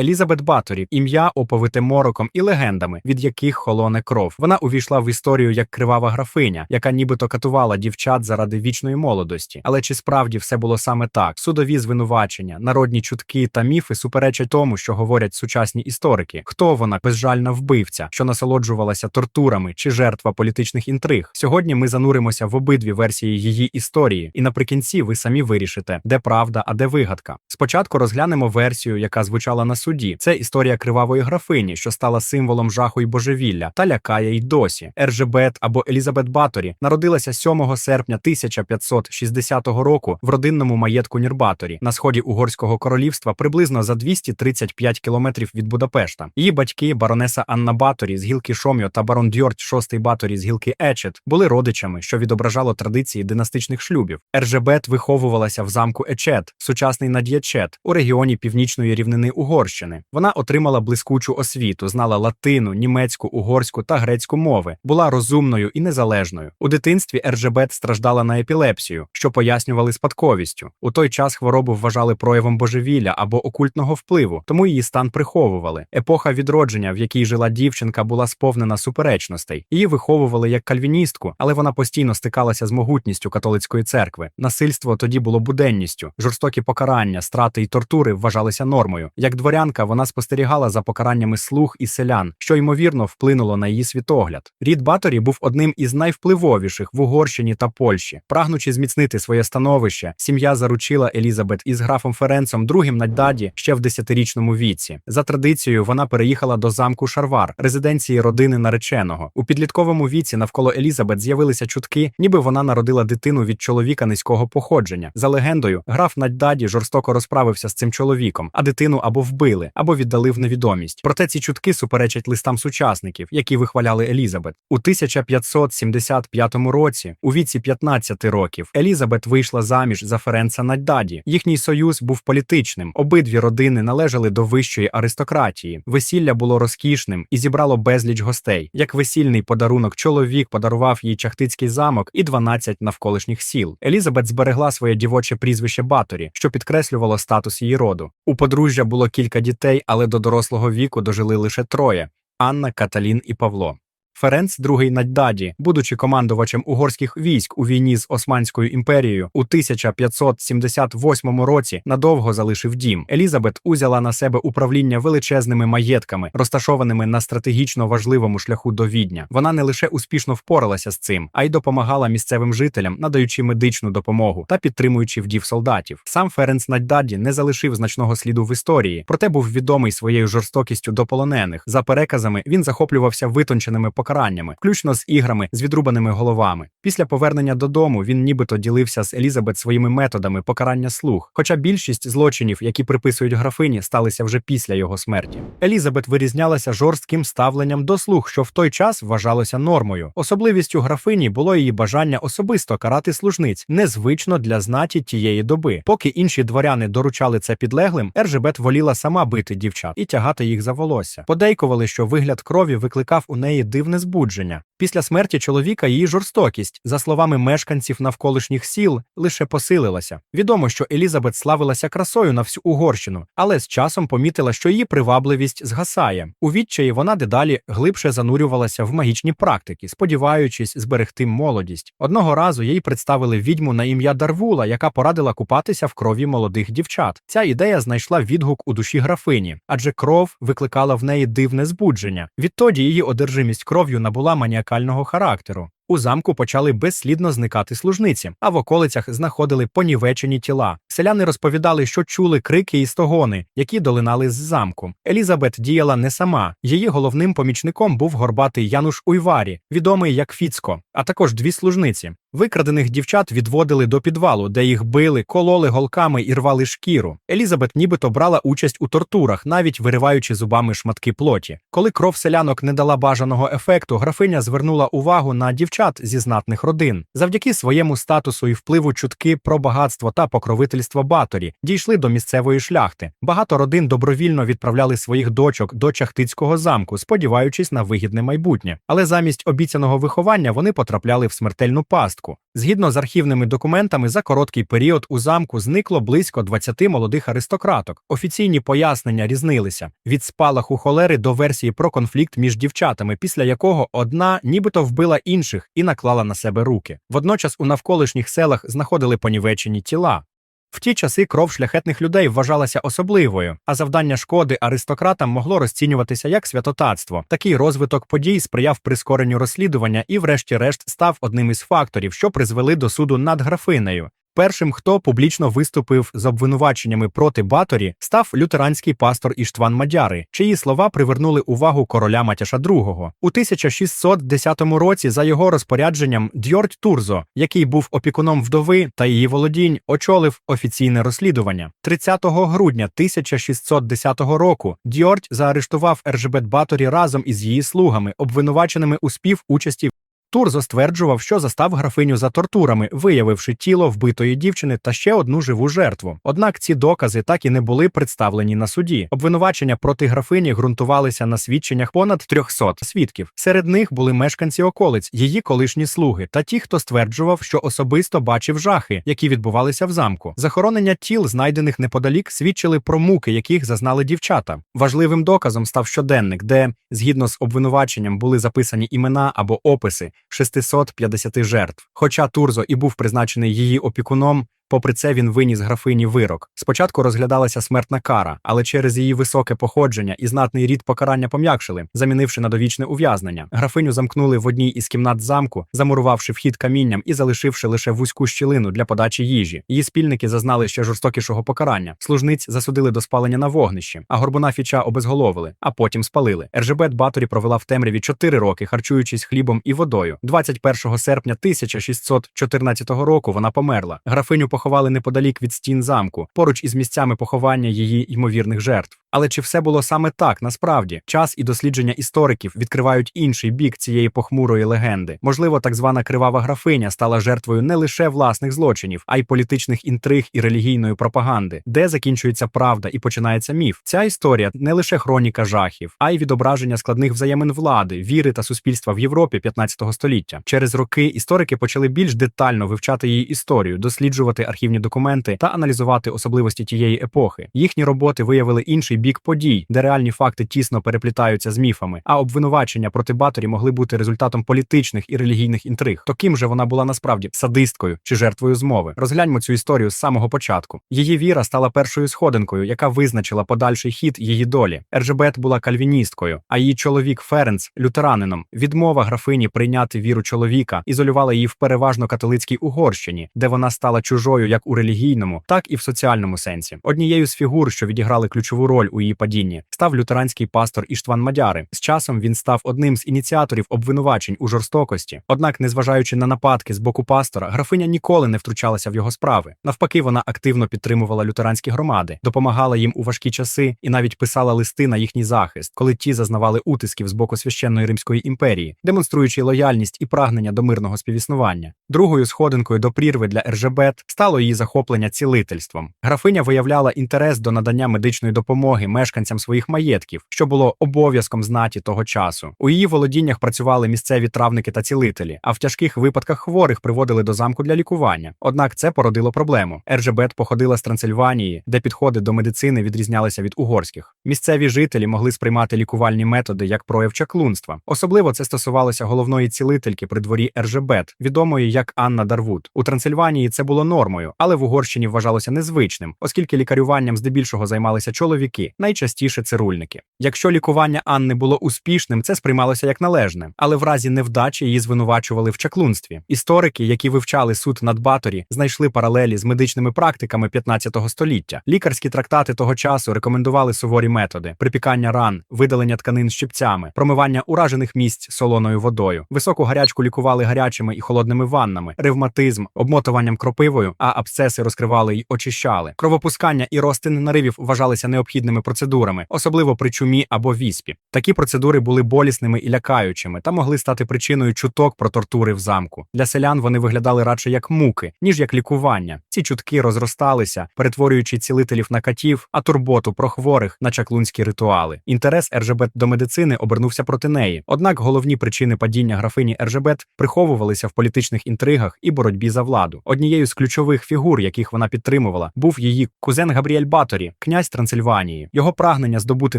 Елізабет Баторі, ім'я оповите мороком і легендами, від яких холоне кров. Вона увійшла в історію як кривава графиня, яка нібито катувала дівчат заради вічної молодості. Але чи справді все було саме так? Судові звинувачення, народні чутки та міфи суперечать тому, що говорять сучасні історики. Хто вона безжальна вбивця, що насолоджувалася тортурами чи жертва політичних інтриг? Сьогодні ми зануримося в обидві версії її історії, і наприкінці ви самі вирішите, де правда, а де вигадка. Спочатку розглянемо версію, яка звучала на суді. Це історія кривавої графині, що стала символом жаху й божевілля, та лякає й досі. Ержебет або Елізабет Баторі народилася 7 серпня 1560 року в родинному маєтку Нірбаторі на сході Угорського королівства приблизно за 235 кілометрів від Будапешта. Її батьки, баронеса Анна Баторі з гілки Шомьо та барон Дьорт VI Баторі з гілки Ечет, були родичами, що відображало традиції династичних шлюбів. Ержебет виховувалася в замку Ечет, сучасний Над'ячет, у регіоні північної рівнини Угорщини. Вона отримала блискучу освіту, знала латину, німецьку, угорську та грецьку мови, була розумною і незалежною. У дитинстві Ержебет страждала на епілепсію, що пояснювали спадковістю. У той час хворобу вважали проявом божевілля або окультного впливу, тому її стан приховували. Епоха відродження, в якій жила дівчинка, була сповнена суперечностей. Її виховували як кальвіністку, але вона постійно стикалася з могутністю католицької церкви. Насильство тоді було буденністю, жорстокі покарання, страти й тортури вважалися нормою. Як дворянка, вона спостерігала за покараннями слуг і селян, що ймовірно вплинуло на її світогляд. Рід Баторі був одним із найвпливовіших в Угорщині та Польщі. Прагнучи зміцнити своє становище, сім'я заручила Елізабет із графом Ференцом другим Наддаді ще в десятирічному віці. За традицією, вона переїхала до замку Шарвар, резиденції родини нареченого. У підлітковому віці навколо Елізабет з'явилися чутки, ніби вона народила дитину від чоловіка низького походження. За легендою, граф Наддаді жорстоко розправився з цим чоловіком, а дитину або вбили, або віддали в невідомість. Проте ці чутки суперечать листам сучасників, які вихваляли Елізабет. У 1575 році, у віці 15 років, Елізабет вийшла заміж за Ференца Наддаді. Їхній союз був політичним. Обидві родини належали до вищої аристократії. Весілля було розкішним і зібрало безліч гостей. Як весільний подарунок, чоловік подарував їй чахтицький замок і 12 навколишніх сіл. Елізабет зберегла своє дівоче прізвище Баторі, що підкреслювало статус її роду. У подружжя було кілька дітей, але до дорослого віку дожили лише троє: Анна, Каталін і Павло. Ференц II Наддаді, будучи командувачем угорських військ у війні з Османською імперією, у 1578 році надовго залишив дім. Елізабет узяла на себе управління величезними маєтками, розташованими на стратегічно важливому шляху до Відня. Вона не лише успішно впоралася з цим, а й допомагала місцевим жителям, надаючи медичну допомогу та підтримуючи вдів солдатів. Сам Ференц Наддаді не залишив значного сліду в історії, проте був відомий своєю жорстокістю до полонених. За переказами він захоплювався витонченими покараннями, включно з іграми з відрубаними головами. Після повернення додому він нібито ділився з Елізабет своїми методами покарання слуг. Хоча більшість злочинів, які приписують графині, сталися вже після його смерті. Елізабет вирізнялася жорстким ставленням до слуг, що в той час вважалося нормою. Особливістю графині було її бажання особисто карати служниць, незвично для знаті тієї доби. Поки інші дворяни доручали це підлеглим, Ержебет воліла сама бити дівчат і тягати їх за волосся. Подейкували, що вигляд крові викликав у неї дивне збудження. Після смерті чоловіка її жорстокість, за словами мешканців навколишніх сіл, лише посилилася. Відомо, що Елізабет славилася красою на всю Угорщину, але з часом помітила, що її привабливість згасає. У відчаї вона дедалі глибше занурювалася в магічні практики, сподіваючись зберегти молодість. Одного разу їй представили відьму на ім'я Дарвула, яка порадила купатися в крові молодих дівчат. Ця ідея знайшла відгук у душі графині, адже кров викликала в неї дивне збудження. Відтоді її одержимість кров'ю набула маніакального характеру. У замку почали безслідно зникати служниці, а в околицях знаходили понівечені тіла. Селяни розповідали, що чули крики і стогони, які долинали з замку. Елізабет діяла не сама. Її головним помічником був горбатий Януш Уйварі, відомий як Фіцко, а також дві служниці. Викрадених дівчат відводили до підвалу, де їх били, кололи голками і рвали шкіру. Елізабет нібито брала участь у тортурах, навіть вириваючи зубами шматки плоті. Коли кров селянок не дала бажаного ефекту, графиня звернула увагу на дівчат зі знатних родин. Завдяки своєму статусу і впливу чутки про багатство та покровительство Баторі дійшли до місцевої шляхти. Багато родин добровільно відправляли своїх дочок до Чахтицького замку, сподіваючись на вигідне майбутнє. Але замість обіцяного виховання вони потрапляли в смертельну пастку. Пастку. Згідно з архівними документами, за короткий період у замку зникло близько 20 молодих аристократок. Офіційні пояснення різнилися від спалаху холери до версії про конфлікт між дівчатами, після якого одна нібито вбила інших і наклала на себе руки. Водночас у навколишніх селах знаходили понівечені тіла. В ті часи кров шляхетних людей вважалася особливою, а завдання шкоди аристократам могло розцінюватися як святотатство. Такий розвиток подій сприяв прискоренню розслідування і, врешті-решт, став одним із факторів, що призвели до суду над графинею. Першим, хто публічно виступив з обвинуваченнями проти Баторі, став лютеранський пастор Іштван Мадяри, чиї слова привернули увагу короля Матяша II. У 1610 році, за його розпорядженням, Дьордь Турзо, який був опікуном вдови та її володінь, очолив офіційне розслідування. 30 грудня 1610 року Дьордь заарештував Ержебет Баторі разом із її слугами, обвинуваченими у співучасті Турзо стверджував, що застав графиню за тортурами, виявивши тіло вбитої дівчини та ще одну живу жертву. Однак ці докази так і не були представлені на суді. Обвинувачення проти графині ґрунтувалися на свідченнях понад 300 свідків. Серед них були мешканці околиць, її колишні слуги та ті, хто стверджував, що особисто бачив жахи, які відбувалися в замку. Захоронення тіл, знайдених неподалік, свідчили про муки, яких зазнали дівчата. Важливим доказом став щоденник, де, згідно з обвинуваченням, були записані імена або описи. 650 жертв. Хоча Турзо і був призначений її опікуном, Попри це, він виніс графині вирок. Спочатку розглядалася смертна кара, але через її високе походження і знатний рід покарання пом'якшили, замінивши на довічне ув'язнення. Графиню замкнули в одній із кімнат замку, замурувавши вхід камінням і залишивши лише вузьку щілину для подачі їжі. Її спільники зазнали ще жорстокішого покарання. Служниць засудили до спалення на вогнищі, а горбуна фіча обезголовили, а потім спалили. Ержебет Баторі провела в темряві 4 роки, харчуючись хлібом і водою. 21 серпня 1614 року вона померла. Графиню поховали неподалік від стін замку, поруч із місцями поховання її ймовірних жертв. Але чи все було саме так насправді? Час і дослідження істориків відкривають інший бік цієї похмурої легенди. Можливо, так звана кривава графиня стала жертвою не лише власних злочинів, а й політичних інтриг і релігійної пропаганди, де закінчується правда і починається міф. Ця історія не лише хроніка жахів, а й відображення складних взаємин влади, віри та суспільства в Європі 15 століття. Через роки історики почали більш детально вивчати її історію, досліджувати архівні документи та аналізувати особливості тієї епохи. Їхні роботи виявили інший бік подій, де реальні факти тісно переплітаються з міфами, а обвинувачення проти Баторі могли бути результатом політичних і релігійних інтриг. То ким же вона була насправді садисткою чи жертвою змови? Розгляньмо цю історію з самого початку. Її віра стала першою сходинкою, яка визначила подальший хід її долі. Ержебет була кальвіністкою, а її чоловік Ференц лютеранином. Відмова графині прийняти віру чоловіка ізолювала її в переважно католицькій Угорщині, де вона стала чужою як у релігійному, так і в соціальному сенсі. Однією з фігур, що відіграли ключову роль у її падінні, став лютеранський пастор Іштван Мадяри. З часом він став одним з ініціаторів обвинувачень у жорстокості. Однак, незважаючи на нападки з боку пастора, графиня ніколи не втручалася в його справи. Навпаки, вона активно підтримувала лютеранські громади, допомагала їм у важкі часи і навіть писала листи на їхній захист, коли ті зазнавали утисків з боку священної Римської імперії, демонструючи лояльність і прагнення до мирного співіснування. Другою сходинкою до прірви для Ержебет стало її захоплення цілительством. Графиня виявляла інтерес до надання медичної допомоги мешканцям своїх маєтків, що було обов'язком знаті того часу. У її володіннях працювали місцеві травники та цілителі, а в тяжких випадках хворих приводили до замку для лікування. Однак це породило проблему. Ержебет походила з Трансильванії, де підходи до медицини відрізнялися від угорських. Місцеві жителі могли сприймати лікувальні методи як прояв чаклунства. Особливо це стосувалося головної цілительки при дворі Ержебет, відомої як Анна Дарвуд. У Трансильванії це було нормою, але в Угорщині вважалося незвичним, оскільки лікарюванням здебільшого займалися чоловіки, найчастіше цирульники. Якщо лікування Анни було успішним, це сприймалося як належне, але в разі невдачі її звинувачували в чаклунстві. Історики, які вивчали суд над Баторі, знайшли паралелі з медичними практиками 15 століття. Лікарські трактати того часу рекомендували суворі методи: припікання ран, видалення тканин щипцями, промивання уражених місць солоною водою. Високу гарячку лікували гарячими і холодними ваннами, ревматизм, обмотуванням кропивою, а абсцеси розкривали й очищали. Кровопускання і розтин наривів вважалися необхідними процедурами, особливо при чумі або віспі. Такі процедури були болісними і лякаючими та могли стати причиною чуток про тортури в замку. Для селян вони виглядали радше як муки, ніж як лікування. Ці чутки розросталися, перетворюючи цілителів на катів, а турботу про хворих на чаклунські ритуали. Інтерес Ержебет до медицини обернувся проти неї. Однак головні причини падіння графині Ержебет приховувалися в політичних інтригах і боротьбі за владу. Однією з ключових фігур, яких вона підтримувала, був її кузен Габріель Баторі, князь Трансильванії. Його прагнення здобути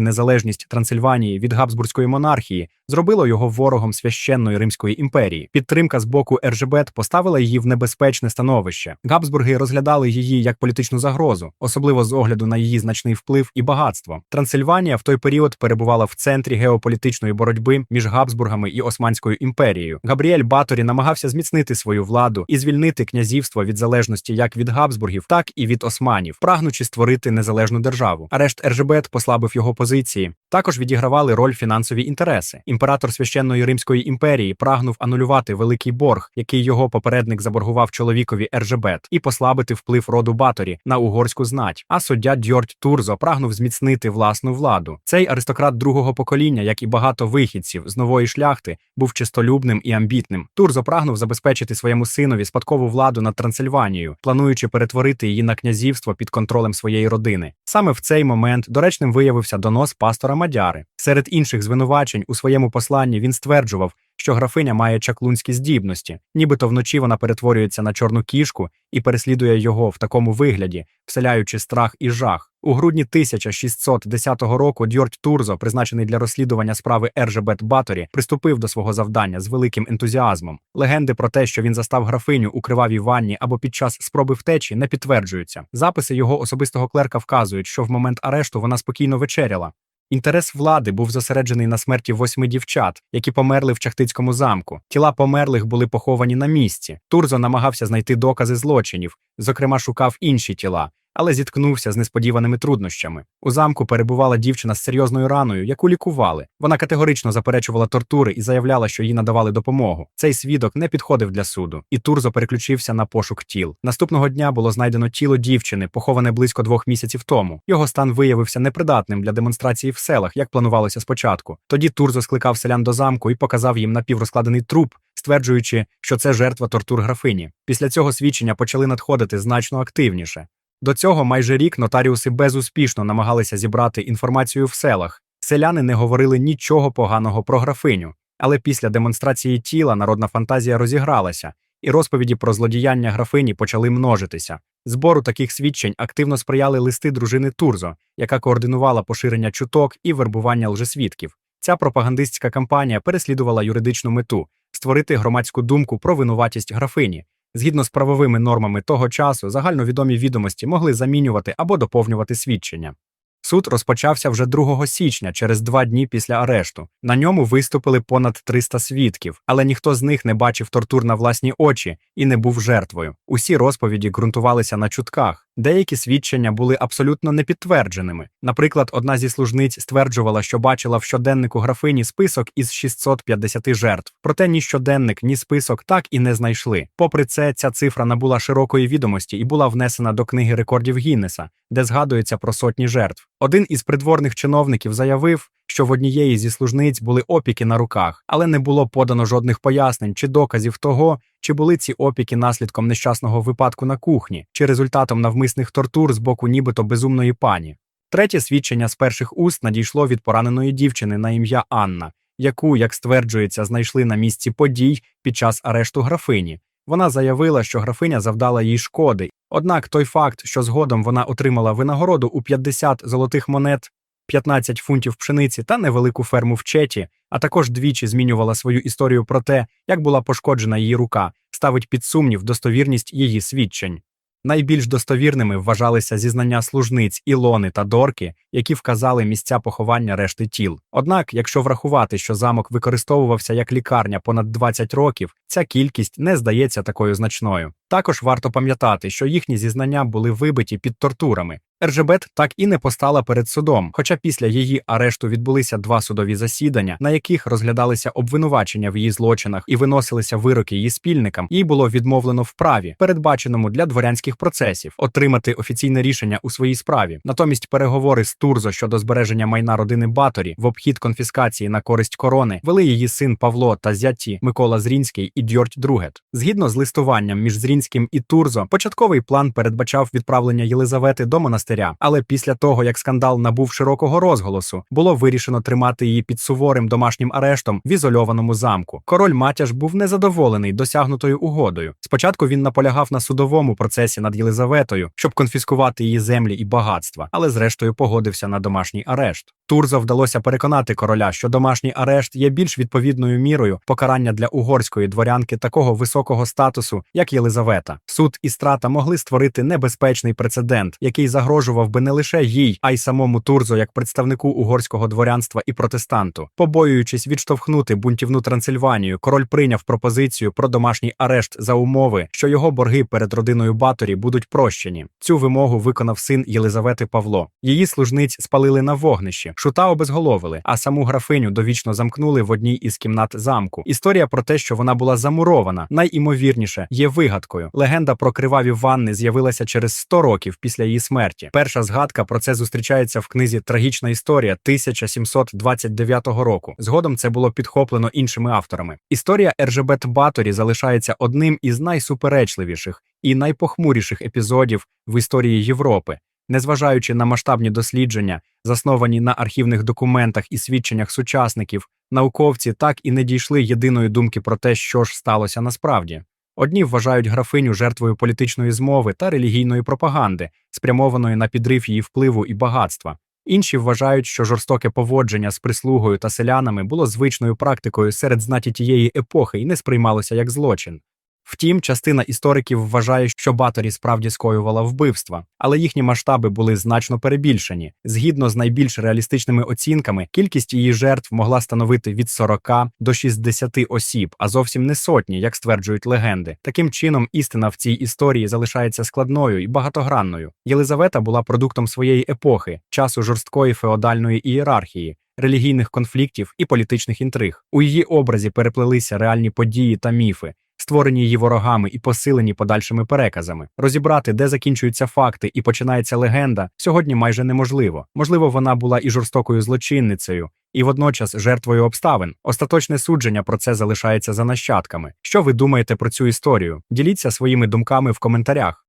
незалежність Трансильванії від Габсбурзької монархії зробило його ворогом священної Римської імперії. Підтримка з боку Ержебет поставила її в небезпечне становище. Габсбурги розглядали її як політичну загрозу, особливо з огляду на її значний вплив і багатство. Трансильванія в той період перебувала в центрі геополітичної боротьби між Габсбургами і Османською імперією. Габріель Баторі намагався зміцнити свою владу і звільнити князівство від залежності як від Габсбургів, так і від османів, прагнучи створити незалежну державу. Арешт Ержебет послабив його позиції. Також відігравали роль фінансові інтереси. Імператор священної Римської імперії прагнув анулювати великий борг, який його попередник заборгував чоловікові Ержебет, і послабити вплив роду Баторі на угорську знать. А суддя Дьорть Турзо прагнув зміцнити власну владу. Цей аристократ другого покоління, як і багато вихідців з нової шляхти, був чистолюбним і амбітним. Турзо прагнув забезпечити своєму синові спадкову владу над Трансильванією, плануючи перетворити її на князівство під контролем своєї родини. Саме в цей момент доречним виявився донос пастора Мадяри. Серед інших звинувачень у своєму посланні він стверджував, що графиня має чаклунські здібності, нібито вночі вона перетворюється на чорну кішку і переслідує його в такому вигляді, вселяючи страх і жах. У грудні 1610 року Дьорт Турзо, призначений для розслідування справи Ержебет Баторі, приступив до свого завдання з великим ентузіазмом. Легенди про те, що він застав графиню у кривавій ванні або під час спроби втечі, не підтверджуються. Записи його особистого клерка вказують, що в момент арешту вона спокійно вечеряла. Інтерес влади був зосереджений на смерті восьми дівчат, які померли в Чахтицькому замку. Тіла померлих були поховані на місці. Турзо намагався знайти докази злочинів, зокрема, шукав інші тіла, але зіткнувся з несподіваними труднощами. У замку перебувала дівчина з серйозною раною, яку лікували. Вона категорично заперечувала тортури і заявляла, що їй надавали допомогу. Цей свідок не підходив для суду, і Турзо переключився на пошук тіл. Наступного дня було знайдено тіло дівчини, поховане близько двох місяців тому. Його стан виявився непридатним для демонстрації в селах, як планувалося спочатку. Тоді Турзо скликав селян до замку і показав їм напіврозкладений труп. Стверджуючи, що це жертва тортур графині. Після цього свідчення почали надходити значно активніше. До цього майже рік нотаріуси безуспішно намагалися зібрати інформацію в селах. Селяни не говорили нічого поганого про графиню, але після демонстрації тіла народна фантазія розігралася, і розповіді про злодіяння графині почали множитися. Збору таких свідчень активно сприяли листи дружини Турзо, яка координувала поширення чуток і вербування лжесвідків. Ця пропагандистська кампанія переслідувала юридичну мету створити громадську думку про винуватість графині. Згідно з правовими нормами того часу, загальновідомі відомості могли замінювати або доповнювати свідчення. Суд розпочався вже 2 січня, через два дні після арешту. На ньому виступили понад 300 свідків, але ніхто з них не бачив тортур на власні очі і не був жертвою. Усі розповіді ґрунтувалися на чутках. Деякі свідчення були абсолютно непідтвердженими. Наприклад, одна зі служниць стверджувала, що бачила в щоденнику графині список із 650 жертв. Проте ні щоденник, ні список так і не знайшли. Попри це, ця цифра набула широкої відомості і була внесена до книги рекордів Гіннеса, де згадується про сотні жертв. Один із придворних чиновників заявив, що в однієї зі служниць були опіки на руках, але не було подано жодних пояснень чи доказів того, чи були ці опіки наслідком нещасного випадку на кухні, чи результатом навмисних тортур з боку нібито безумної пані. Третє свідчення з перших уст надійшло від пораненої дівчини на ім'я Анна, яку, як стверджується, знайшли на місці подій під час арешту графині. Вона заявила, що графиня завдала їй шкоди. Однак той факт, що згодом вона отримала винагороду у 50 золотих монет, 15 фунтів пшениці та невелику ферму в Четі, а також двічі змінювала свою історію про те, як була пошкоджена її рука, ставить під сумнів достовірність її свідчень. Найбільш достовірними вважалися зізнання служниць Ілони та Дорки, які вказали місця поховання решти тіл. Однак, якщо врахувати, що замок використовувався як лікарня понад 20 років, ця кількість не здається такою значною. Також варто пам'ятати, що їхні зізнання були вибиті під тортурами. Ержебет так і не постала перед судом. Хоча після її арешту відбулися два судові засідання, на яких розглядалися обвинувачення в її злочинах і виносилися вироки її спільникам. Їй було відмовлено в праві, передбаченому для дворянських процесів, отримати офіційне рішення у своїй справі. Натомість переговори з Турзо щодо збереження майна родини Баторі в обхід конфіскації на користь корони вели її син Павло та зяті Микола Зрінський і Дьорть Другет. Згідно з листуванням між Зрінським і Турзо, початковий план передбачав відправлення Єлизавети до монастиря, але після того, як скандал набув широкого розголосу, було вирішено тримати її під суворим домашнім арештом в ізольованому замку. Король Матяж був незадоволений досягнутою угодою. Спочатку він наполягав на судовому процесі над Єлизаветою, щоб конфіскувати її землі і багатства, але зрештою погодився на домашній арешт. Турзо вдалося переконати короля, що домашній арешт є більш відповідною мірою покарання для угорської дворянки такого високого статусу, як Єлизавета. Суд і страта могли створити небезпечний прецедент, який загрожував би не лише їй, а й самому Турзо як представнику угорського дворянства і протестанту. Побоюючись відштовхнути бунтівну Трансильванію, король прийняв пропозицію про домашній арешт за умови, що його борги перед родиною Баторі будуть прощені. Цю вимогу виконав син Єлизавети Павло. Її служниць спалили на вогнищі, шута обезголовили, а саму графиню довічно замкнули в одній із кімнат замку. Історія про те, що вона була замурована, найімовірніше є вигадкою. Легенда про криваві ванни з'явилася через 100 років після її смерті. Перша згадка про це зустрічається в книзі Трагічна історія 1729 року. Згодом це було підхоплено іншими авторами. Історія Ержебет Баторі залишається одним із найсуперечливіших і найпохмуріших епізодів в історії Європи. Незважаючи на масштабні дослідження, засновані на архівних документах і свідченнях сучасників, науковці так і не дійшли єдиної думки про те, що ж сталося насправді. Одні вважають графиню жертвою політичної змови та релігійної пропаганди, спрямованої на підрив її впливу і багатства. Інші вважають, що жорстоке поводження з прислугою та селянами було звичною практикою серед знаті тієї епохи і не сприймалося як злочин. Втім, частина істориків вважає, що Баторі справді скоювала вбивства, але їхні масштаби були значно перебільшені. Згідно з найбільш реалістичними оцінками, кількість її жертв могла становити від 40 до 60 осіб, а зовсім не сотні, як стверджують легенди. Таким чином, істина в цій історії залишається складною і багатогранною. Єлизавета була продуктом своєї епохи, часу жорсткої феодальної ієрархії. Релігійних конфліктів і політичних інтриг у її образі переплелися реальні події та міфи, створені її ворогами і посилені подальшими переказами. Розібрати, де закінчуються факти і починається легенда, сьогодні майже неможливо. Можливо, вона була і жорстокою злочинницею, і водночас жертвою обставин. Остаточне судження про це залишається за нащадками. Що ви думаєте про цю історію? Діліться своїми думками в коментарях.